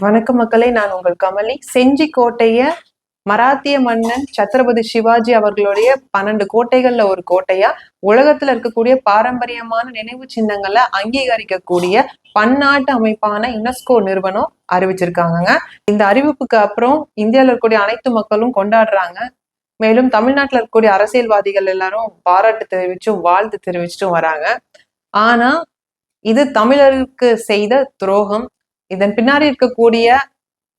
வணக்கம் மக்களே நான் உங்கள் கமலி. செஞ்சி கோட்டைய மராத்திய மன்னன் சத்ரபதி சிவாஜி அவர்களுடைய பன்னெண்டு கோட்டைகள்ல ஒரு கோட்டையா? உலகத்துல இருக்கக்கூடிய பாரம்பரியமான நினைவு சின்னங்களை அங்கீகரிக்கக்கூடிய பன்னாட்டு அமைப்பான யுனெஸ்கோ நிறுவனம் அறிவிச்சிருக்காங்கங்க. இந்த அறிவிப்புக்கு அப்புறம் இந்தியாவில் இருக்கக்கூடிய அனைத்து மக்களும் கொண்டாடுறாங்க. மேலும் தமிழ்நாட்டில் இருக்கக்கூடிய அரசியல்வாதிகள் எல்லாரும் பாராட்டு தெரிவிச்சும் வாழ்த்து தெரிவிச்சுட்டும் வராங்க. ஆனா இது தமிழருக்கு செய்த துரோகம் இதன் பின்னாடி இருக்கக்கூடிய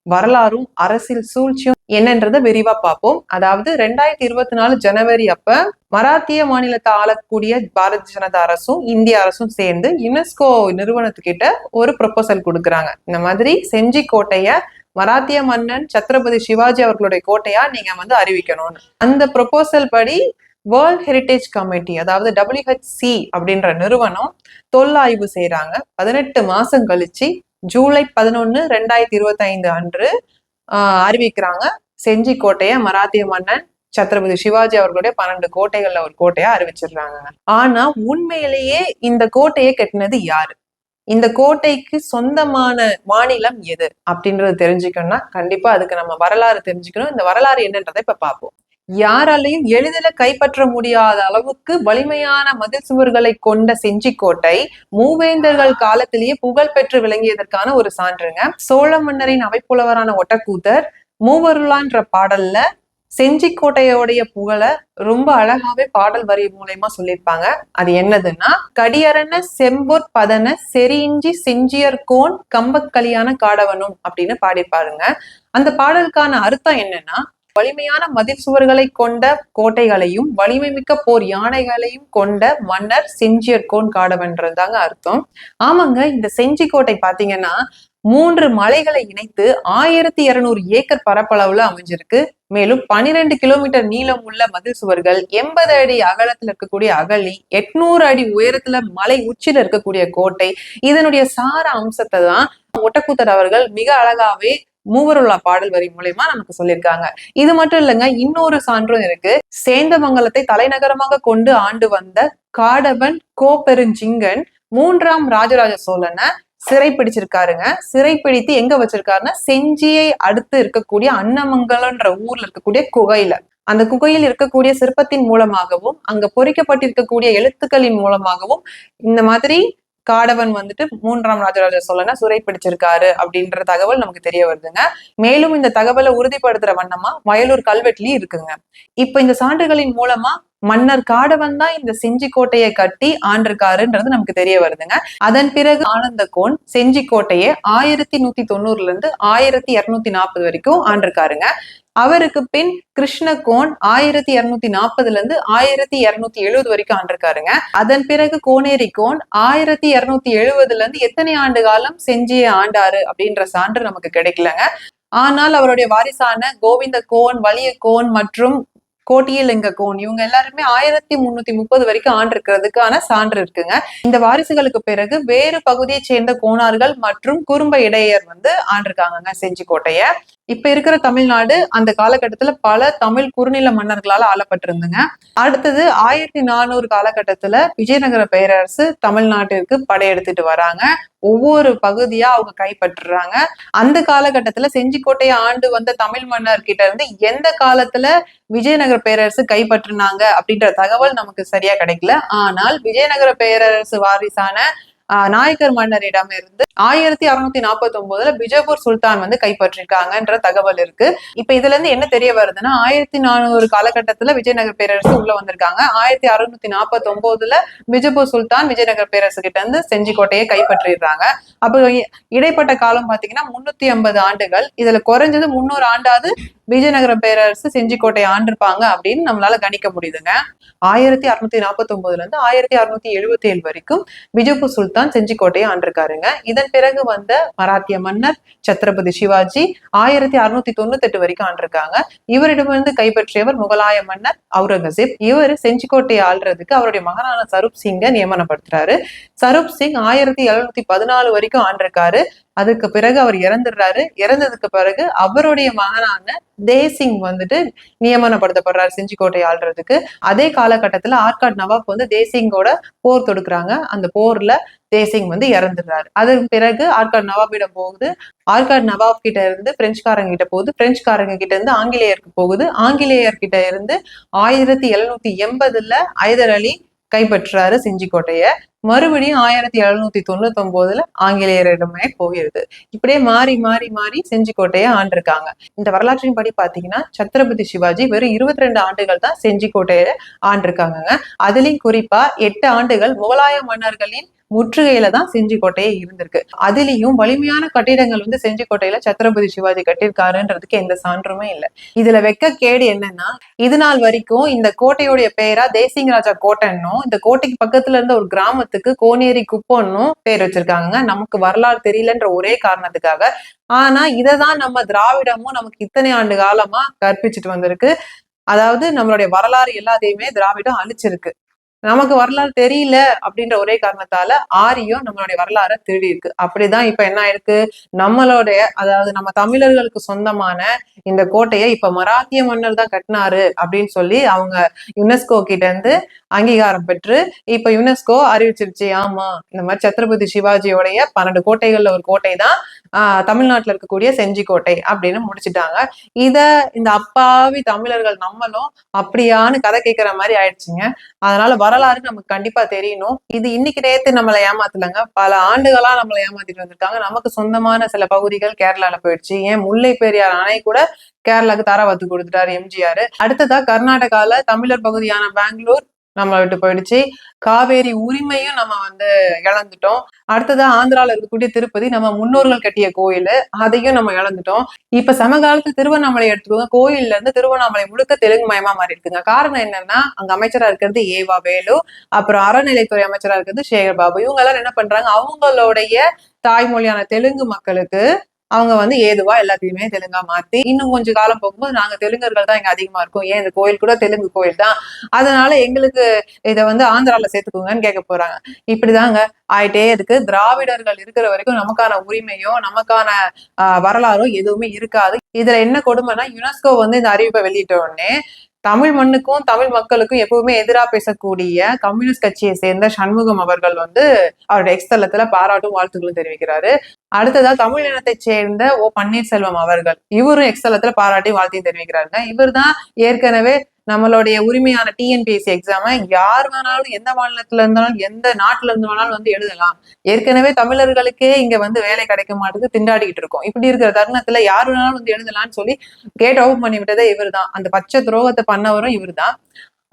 வரலாறும் அரசியல் சூழ்ச்சியும் என்னன்றதை விரிவா பார்ப்போம். அதாவது ரெண்டாயிரத்தி இருபத்தி நாலு ஜனவரி அப்ப மராத்திய மாநிலத்தை ஆளக்கூடிய பாரதிய ஜனதா அரசும் இந்திய அரசும் சேர்ந்து யுனெஸ்கோ நிறுவனத்துக்கிட்ட ஒரு ப்ரொபோசல் கொடுக்குறாங்க. இந்த மாதிரி செஞ்சி கோட்டைய மராத்திய மன்னன் சத்ரபதி சிவாஜி அவர்களுடைய கோட்டையா நீங்க வந்து அறிவிக்கணும்னு. அந்த ப்ரொபோசல் படி வேர்ல்ட் ஹெரிட்டேஜ் கமிட்டி அதாவது டபிள்யூஹெச்சி அப்படின்ற நிறுவனம் தொல்லாய்வு செய்யறாங்க பதினெட்டு மாசம் கழிச்சு ஜூலை பதினொன்னு ரெண்டாயிரத்தி இருபத்தி ஐந்து அன்று ஆஹ் அறிவிக்கிறாங்க. செஞ்சி கோட்டையை மராத்திய மன்னன் சத்ரபதி சிவாஜி அவர்களுடைய பன்னெண்டு கோட்டைகள்ல ஒரு கோட்டையா அறிவிச்சிடுறாங்க. ஆனா உண்மையிலேயே இந்த கோட்டையை கட்டினது யாரு? இந்த கோட்டைக்கு சொந்தமான மாநிலம் எது? அப்படின்றது தெரிஞ்சுக்கணும்னா கண்டிப்பா அதுக்கு நம்ம வரலாறு தெரிஞ்சுக்கணும். இந்த வரலாறு என்னன்றதை இப்ப பார்ப்போம். யாராலையும் எளிதில கைப்பற்ற முடியாத அளவுக்கு வலிமையான மதில் சுவர்களை கொண்ட செஞ்சிக்கோட்டை மூவேந்தர்கள் காலத்திலேயே புகழ் பெற்று விளங்கியதற்கான ஒரு சான்றுங்க. சோழ மன்னரின் அவைப்புலவரான ஒட்டக்கூத்தர் மூவருளான்ற பாடல்ல செஞ்சிக்கோட்டையோடைய புகழை ரொம்ப அழகாவே பாடல் வரி மூலயமா சொல்லியிருப்பாங்க. அது என்னதுன்னா கடியரன செம்பொற் பதன செஞ்சியர் செஞ்சியர்கோன் கம்பக்கலியான காடவனும் அப்படின்னு பாடிப்பாருங்க அந்த பாடலுக்கான அர்த்தம் என்னன்னா வலிமையான மதில் சுவர்களை கொண்ட கோட்டைகளையும் வலிமை மிக்க போர் யானைகளையும் கொண்ட மன்னர் செஞ்சியர்கோன் காடவன்றதுதாங்க அர்த்தம். ஆமாங்க இந்த செஞ்சி கோட்டை பாத்தீங்கன்னா மூன்று மலைகளை இணைத்து ஆயிரத்தி இருநூறு ஏக்கர் பரப்பளவுல அமைஞ்சிருக்கு. மேலும் பனிரெண்டு கிலோமீட்டர் நீளம் உள்ள மதில் சுவர்கள் எண்பது அடி அகலத்துல இருக்கக்கூடிய அகழி எட்நூறு அடி உயரத்துல மலை உச்சியில இருக்கக்கூடிய கோட்டை இதனுடைய சார அம்சத்தை தான் ஒட்டக்கூத்தர் அவர்கள் மிக அழகாவே மூவருள்ள பாடல் வரி மூலயமா நமக்கு சொல்லியிருக்காங்க. இது மட்டும் இல்லைங்க இன்னொரு சான்றும் இருக்கு. சேந்தமங்கலத்தை தலைநகரமாக கொண்டு ஆண்டு வந்த காடவன் கோப்பெருஞ்சிங்கன் மூன்றாம் ராஜராஜ சோழனை சிறை பிடிச்சிருக்காருங்க சிறை பிடித்து எங்க வச்சிருக்காருன்னா செஞ்சியை அடுத்து இருக்கக்கூடிய அன்னமங்கலம்ன்ற ஊர்ல இருக்கக்கூடிய குகையில. அந்த குகையில் இருக்கக்கூடிய சிற்பத்தின் மூலமாகவும் அங்க பொறிக்கப்பட்டிருக்கக்கூடிய எழுத்துக்களின் மூலமாகவும் இந்த மாதிரி காடவன் வந்துட்டு மூன்றாம் ராஜராஜ சோழனை சுரை பிடிச்சிருக்காரு அப்படின்ற தகவல் நமக்கு தெரிய வருதுங்க. மேலும் இந்த தகவலை உறுதிப்படுத்துற வண்ணமா வயலூர் கல்வெட்டுலயும் இருக்குங்க. இப்ப இந்த சான்றுகளின் மூலமா மன்னர் காடவன் தான் இந்த செஞ்சி கோட்டையை கட்டி ஆண்டிருக்காருன்றது நமக்கு தெரிய வருதுங்க. அதன் பிறகு ஆனந்த கோன் செஞ்சி கோட்டையை ஆயிரத்தி நூத்தி தொண்ணூறுல இருந்து ஆயிரத்தி இருநூத்தி நாற்பது வரைக்கும் ஆண்டிருக்காருங்க. அவருக்கு பின் கிருஷ்ணகோன் ஆயிரத்தி இருநூத்தி நாற்பதுல இருந்து ஆயிரத்தி இருநூத்தி எழுபது வரைக்கும் ஆண்டிருக்காருங்க. அதன் பிறகு கோனேரி கோன் ஆயிரத்தி இருநூத்தி எழுபதுல இருந்து எத்தனை ஆண்டு காலம் செஞ்சியை ஆண்டாரு அப்படின்ற சான்று நமக்கு கிடைக்கலங்க. ஆனால் அவருடைய வாரிசான கோவிந்த கோன் வலிய கோன் மற்றும் கோட்டியலிங்க கோன். இவங்க எல்லாருமே ஆயிரத்தி முன்னூத்தி முப்பது வரைக்கும் ஆண்டு இருக்கிறதுக்கான சான்று இருக்குங்க. இந்த வாரிசுகளுக்கு பிறகு வேறு பகுதியை சேர்ந்த கோணார்கள் மற்றும் குறும்ப இடையர் வந்து ஆண்டிருக்காங்கங்க செஞ்சி கோட்டைய இப்ப இருக்கிற தமிழ்நாடு அந்த காலகட்டத்துல பல தமிழ் குறுநில மன்னர்களால ஆளப்பட்டிருந்துங்க. அடுத்தது ஆயிரத்தி நானூறு காலகட்டத்துல விஜயநகர பேரரசு தமிழ்நாட்டிற்கு படையெடுத்துட்டு வராங்க. ஒவ்வொரு பகுதியா அவங்க கைப்பற்றுறாங்க. அந்த காலகட்டத்துல செஞ்சிக்கோட்டையை ஆண்டு வந்த தமிழ் மன்னர் கிட்ட இருந்து எந்த காலத்துல விஜயநகர பேரரசு கைப்பற்றினாங்க அப்படின்ற தகவல் நமக்கு சரியா கிடைக்கல. ஆனால் விஜயநகர பேரரசு வாரிசான நாயக்கர் மன்னரிடம் இருந்து ஆயிரத்தி அறுநூத்தி நாற்பத்தி ஒன்பதுல பிஜப்பூர் சுல்தான் வந்து கைப்பற்றிருக்காங்கன்ற தகவல் இருக்கு. இப்ப இதுல இருந்து என்ன தெரிய வருதுன்னா ஆயிரத்தி நானூறு காலகட்டத்துல விஜயநகர் பேரரசு உள்ள வந்திருக்காங்க. ஆயிரத்தி அறுநூத்தி நாற்பத்தி ஒன்பதுல பிஜப்பூர் சுல்தான் விஜயநகர பேரரசு கிட்ட இருந்து செஞ்சிக்கோட்டையை கைப்பற்றிடுறாங்க. அப்போ இடைப்பட்ட காலம் பாத்தீங்கன்னா முன்னூத்தி ஐம்பது ஆண்டுகள். இதுல குறைஞ்சது முன்னூறு ஆண்டாவது விஜயநகர பேரரசு செஞ்சிக்கோட்டை ஆண்டிருப்பாங்க அப்படின்னு நம்மளால கணிக்க முடியுதுங்க. ஆயிரத்தி அறுநூத்தி நாற்பத்தி ஒன்பதுல இருந்து ஆயிரத்தி அறுநூத்தி எழுபத்தி ஏழு வரைக்கும் பிஜப்பூர் சுல்தான் செஞ்சிக்கோட்டையை ஆண்டிருக்காருங்க. அதன் பிறகு வந்த மராத்திய மன்னர் சத்ரபதி சிவாஜி ஆயிரத்தி அறுநூத்தி தொண்ணூத்தி எட்டு வரைக்கும் ஆண்டிருக்காங்க. இவரிடமிருந்து கைப்பற்றியவர் முகலாய மன்னர் அவுரங்கசீப். இவர் செஞ்சிக்கோட்டையை ஆள்றதுக்கு அவருடைய மகனான சரூப் சிங்கை நியமனப்படுத்துறாரு. சரூப் சிங் ஆயிரத்தி எழுநூத்தி பதினாலு வரைக்கும் ஆண்டிருக்காரு. அதுக்கு பிறகு அவர் இறந்துடுறாரு. இறந்ததுக்கு பிறகு அவருடைய மகனான தேசிங் வந்துட்டு நியமனப்படுத்தப்படுறாரு செஞ்சிக்கோட்டை ஆள்றதுக்கு. அதே காலகட்டத்துல ஆர்காட் நவாப் வந்து தேசிங்கோட போர் தொடுக்குறாங்க. அந்த போர்ல தேசிங் வந்து இறந்துடுறாரு. அதன் பிறகு ஆர்காட் நவாபிடம் போகுது. ஆர்காட் நவாப் கிட்ட இருந்து பிரெஞ்சுக்காரங்க கிட்ட போகுது. பிரெஞ்சுக்காரங்க கிட்ட இருந்து ஆங்கிலேயருக்கு போகுது. ஆங்கிலேயர் கிட்ட இருந்து ஆயிரத்தி எழுநூத்தி எண்பதுல ஐதர் அலி கைப்பற்றுறாரு செஞ்சிக்கோட்டைய மறுபடியும் ஆயிரத்தி எழுநூத்தி தொண்ணூத்தி ஒன்பதுல ஆங்கிலேயரிடமே போயிருது. இப்படியே மாறி மாறி மாறி செஞ்சிக்கோட்டையை ஆண்டிருக்காங்க. இந்த வரலாற்றின் படி பாத்தீங்கன்னா சத்ரபதி சிவாஜி வெறும் இருபத்தி ரெண்டு ஆண்டுகள் தான் செஞ்சிக்கோட்டையை ஆண்டிருக்காங்க அதுலயும் குறிப்பா எட்டு ஆண்டுகள் முகலாய மன்னர்களின் முற்றுகையில தான் செஞ்சிக்கோட்டையே இருந்திருக்கு. அதுலயும் வலிமையான கட்டிடங்கள் வந்து செஞ்சிக்கோட்டையில சத்ரபதி சிவாஜி கட்டியிருக்காருன்றதுக்கு எந்த சான்றுமே இல்லை. இதுல வெக்க கேடு என்னன்னா இது நாள் வரைக்கும் இந்த கோட்டையுடைய பெயரா தேசிங் ராஜா கோட்டைன்னும் இந்த கோட்டைக்கு பக்கத்துல இருந்த ஒரு கிராமத்துக்கு கோனேரி குப்பம்னும் பேர் வச்சிருக்காங்க நமக்கு வரலாறு தெரியலன்ற ஒரே காரணத்துக்காக. ஆனா இததான் நம்ம திராவிடமும் நமக்கு இத்தனை ஆண்டு காலமா கற்பிச்சுட்டு வந்திருக்கு. அதாவது நம்மளுடைய வரலாறு எல்லாத்தையுமே திராவிடம் அழிச்சிருக்கு. நமக்கு வரலாறு தெரியல அப்படின்ற ஒரே காரணத்தால ஆரியம் நம்மளுடைய வரலாறை திருடி இருக்கு. அப்படிதான் இப்ப என்ன ஆயிருக்கு? நம்மளுடைய அதாவது நம்ம தமிழர்களுக்கு சொந்தமான இந்த கோட்டையை இப்ப மராத்திய மன்னர் தான் கட்டினாரு அப்படின்னு சொல்லி அவங்க யுனெஸ்கோ கிட்ட இருந்து அங்கீகாரம் பெற்று இப்ப யுனெஸ்கோ அறிவிச்சிருச்சு. ஆமா இந்த மாதிரி சத்ரபதி சிவாஜியோடைய பன்னெண்டு கோட்டைகள்ல ஒரு கோட்டை தான் தமிழ்நாட்டில் இருக்கக்கூடிய செஞ்சிக்கோட்டை அப்படின்னு முடிச்சுட்டாங்க. இத இந்த அப்பாவி தமிழர்கள் நம்மளும் அப்படியான்னு கதை கேட்கிற மாதிரி ஆயிடுச்சுங்க. அதனால வரலாறு நமக்கு கண்டிப்பா தெரியணும். இது இன்னைக்கு நேத்து நம்மளை ஏமாத்தலங்க. பல ஆண்டுகளா நம்மளை ஏமாத்திட்டு வந்திருக்காங்க நமக்கு சொந்தமான சில பகுதிகள் கேரளால போயிடுச்சு. ஏன் முல்லை பெரியார் அணை கூட கேரளாக்கு தாராவத்து கொடுத்துட்டாரு எம்ஜிஆர். அடுத்ததா கர்நாடகால தமிழர் பகுதியான பெங்களூர் நம்மளை விட்டு போயிடுச்சு. காவேரி உரிமையும் நம்ம வந்து இழந்துட்டோம். அடுத்ததா ஆந்திரால இருக்கக்கூடிய திருப்பதி நம்ம முன்னோர்கள் கட்டிய கோயில் அதையும் நம்ம இழந்துட்டோம். இப்ப சமகாலத்து திருவண்ணாமலை எடுத்துக்கோங்க. கோயில்ல இருந்து திருவண்ணாமலை முழுக்க தெலுங்கு மயமா மாறி இருக்குங்க காரணம் என்னன்னா அங்க அமைச்சரா இருக்கிறது ஏவா வேலு அப்புறம் அறநிலைத்துறை அமைச்சரா இருக்கிறது சேகர் பாபு. இவங்க எல்லாம் என்ன பண்றாங்க? அவங்களுடைய தாய்மொழியான தெலுங்கு மக்களுக்கு அவங்க வந்து ஏதுவா எல்லாத்தையுமே தெலுங்கா மாத்தி இன்னும் கொஞ்சம் காலம் போகும்போது நாங்க தெலுங்கர்கள் தான் இங்க அதிகமா இருக்கும். ஏன் இந்த கோயில் கூட தெலுங்கு கோயில் தான்? அதனால எங்களுக்கு இதை வந்து ஆந்திரால சேர்த்துக்கோங்கன்னு கேட்க போறாங்க. இப்படிதாங்க ஆயிட்டே இருக்கு. திராவிடர்கள் இருக்கிற வரைக்கும் நமக்கான உரிமையோ நமக்கான ஆஹ் வரலாறோ எதுவுமே இருக்காது. இதுல என்ன கொடுமைன்னா யுனெஸ்கோ வந்து இந்த அறிவிப்பை வெளியிட்ட உடனே தமிழ் மண்ணுக்கும் தமிழ் மக்களுக்கும் எப்பவுமே எதிராக பேசக்கூடிய கம்யூனிஸ்ட் கட்சியை சேர்ந்த சண்முகம் அவர்கள் வந்து அவருடைய எக்ஸ்தலத்துல பாராட்டும் வாழ்த்துக்களும் தெரிவிக்கிறாரு. அடுத்ததா தமிழ் இனத்தை சேர்ந்த ஓ பன்னீர்செல்வம் அவர்கள். இவரும் எக்ஸ்தலத்துல பாராட்டி வாழ்த்தையும் தெரிவிக்கிறாருங்க. இவர் தான் ஏற்கனவே நம்மளுடைய உரிமையான டிஎன்பிஎஸ்சி எக்ஸாம யார் வேணாலும் எந்த மாநிலத்துல இருந்தாலும் எந்த நாட்டுல இருந்து வேணாலும் வந்து எழுதலாம். ஏற்கனவே தமிழர்களுக்கே இங்க வந்து வேலை கிடைக்க மாட்டேங்குது திண்டாடிக்கிட்டு இருக்கோம். இப்படி இருக்கிற தருணத்துல யார் வேணாலும் வந்து எழுதலாம்னு சொல்லி கேட் ஓபன் பண்ணி விட்டதே இவர் தான் அந்த பச்சை துரோகத்தை பண்ணவரும் இவர் தான்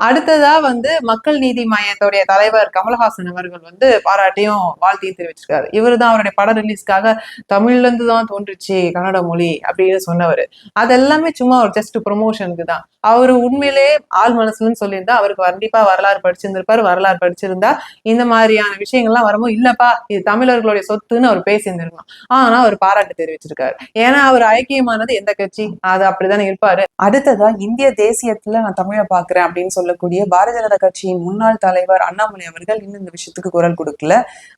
அடுத்ததா வந்து மக்கள் நீதி மையத்துடைய தலைவர் கமலஹாசன் அவர்கள் வந்து பாராட்டியும் வாழ்த்தையும் தெரிவிச்சிருக்காரு. இவர் தான் அவருடைய பட ரிலீஸ்க்காக தமிழ்ல இருந்து தான் தோன்றுச்சு கன்னட மொழி அப்படின்னு சொன்னவர். அதெல்லாமே சும்மா ஒரு ஜஸ்ட் ப்ரொமோஷனுக்கு தான். அவரு உண்மையிலே ஆள் மனசுலன்னு சொல்லியிருந்தா அவருக்கு கண்டிப்பா வரலாறு படிச்சிருந்திருப்பாரு வரலாறு படிச்சிருந்தா இந்த மாதிரியான விஷயங்கள்லாம் வரும்போது இல்லப்பா இது தமிழர்களுடைய சொத்துன்னு அவர் பேசியிருந்திருக்கணும் ஆனா அவர் பாராட்டு தெரிவிச்சிருக்காரு. ஏன்னா அவர் ஐக்கியமானது எந்த கட்சி? அது அப்படிதானே இருப்பாரு. அடுத்ததா இந்திய தேசியத்துல நான் தமிழை பாக்குறேன் அப்படின்னு சொல்லக்கூடிய பாரதிய ஜனதா கட்சியின் முன்னாள் தலைவர் அண்ணாமலை அவர்கள் இன்னும் இந்த விஷயத்துக்கு குரல் கொடுக்கல.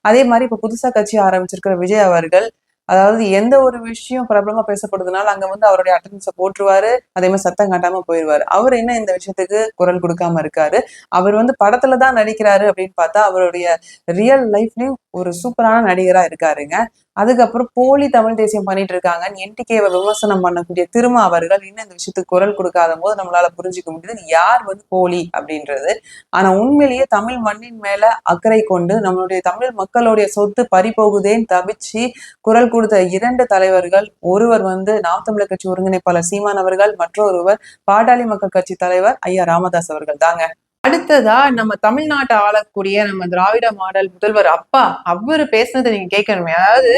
அதே மாதிரி இப்ப புதுசா கட்சி ஆரம்பிச்சிருக்கிற விஜய் அவர்கள் அதாவது எந்த ஒரு விஷயம் பிரபலமா பேசப்படுதுனால அங்க வந்து அவருடைய அட்டண்டன்ஸை போட்டுருவாரு அதே மாதிரி சத்தம் காட்டாம போயிடுவாரு அவர் என்ன இந்த விஷயத்துக்கு குரல் கொடுக்காம இருக்காரு? அவர் வந்து படத்துல தான் நடிக்கிறாரு அப்படின்னு பார்த்தா அவருடைய ரியல் லைஃப்லயும் ஒரு சூப்பரான நடிகரா இருக்காருங்க. அதுக்கப்புறம் போலி தமிழ் தேசியம் பண்ணிட்டு இருக்காங்க என்டிகேவை விமர்சனம் பண்ணக்கூடிய திரும்ப அவர்கள் இன்னும் இந்த விஷயத்துக்கு குரல் கொடுக்காத போது நம்மளால புரிஞ்சுக்க முடியுது. யார் வந்து போலி அப்படின்றது. ஆனா உண்மையிலேயே தமிழ் மண்ணின் மேல அக்கறை கொண்டு நம்மளுடைய தமிழ் மக்களுடைய சொத்து பறிபோகுதேன்னு தவிச்சு குரல் கொடுத்த இரண்டு தலைவர்கள் ஒருவர் வந்து நாம் தமிழர் கட்சி ஒருங்கிணைப்பாளர் சீமான் அவர்கள் மற்றொருவர் பாட்டாளி மக்கள் கட்சி தலைவர் ஐயா ராமதாஸ் அவர்கள் தாங்க. அடுத்ததா நம்ம தமிழ்நாட்டை ஆளக்கூடிய நம்ம திராவிட மாடல் முதல்வர் அப்பா அவரு பேசுனதை நீங்க கேட்கணுமே. அதாவது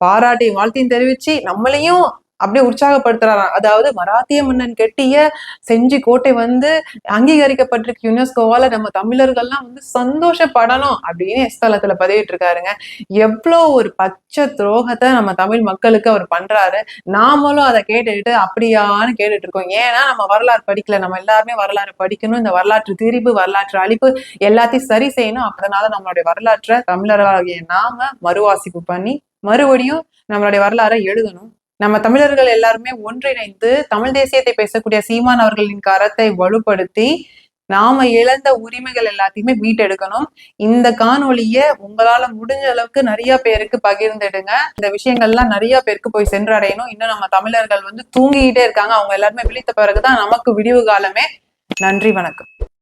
பாராட்டி வாழ்த்தையும் தெரிவிச்சு நம்மளையும் அப்படியே உற்சாகப்படுத்துறாராம். அதாவது மராத்திய மன்னன் கெட்டிய செஞ்சி கோட்டை வந்து அங்கீகரிக்கப்பட்டிருக்கு யுனெஸ்கோவால நம்ம தமிழர்கள்லாம் வந்து சந்தோஷப்படணும் அப்படின்னு எஸ்தலத்துல பதிவிட்டு இருக்காருங்க எவ்வளோ ஒரு பச்சை துரோகத்தை நம்ம தமிழ் மக்களுக்கு அவர் பண்றாரு. நாமளும் அதை கேட்டுட்டு அப்படியான்னு கேட்டுட்டு இருக்கோம் ஏன்னா நம்ம வரலாறு படிக்கல. நம்ம எல்லாருமே வரலாறு படிக்கணும். இந்த வரலாற்று திரிப்பு வரலாற்று அழிப்பு எல்லாத்தையும் சரி செய்யணும். அதனால நம்மளுடைய வரலாற்றை தமிழர்களாகிய நாம மறுவாசிப்பு பண்ணி மறுபடியும் நம்மளுடைய வரலாறை எழுதணும். நம்ம தமிழர்கள் எல்லாருமே ஒன்றிணைந்து தமிழ் தேசியத்தை பேசக்கூடிய சீமான் அவர்களின் கரத்தை வலுப்படுத்தி நாம இழந்த உரிமைகள் எல்லாத்தையுமே மீட்டெடுக்கணும். இந்த காணொலிய உங்களால முடிஞ்ச அளவுக்கு நிறைய பேருக்கு பகிர்ந்துடுங்க. இந்த விஷயங்கள்லாம் நிறைய பேருக்கு போய் சென்றடையணும். இன்னும் நம்ம தமிழர்கள் வந்து தூங்கிக்கிட்டே இருக்காங்க. அவங்க எல்லாருமே விழித்த பிறகுதான் நமக்கு விடிவு காலமே. நன்றி வணக்கம்.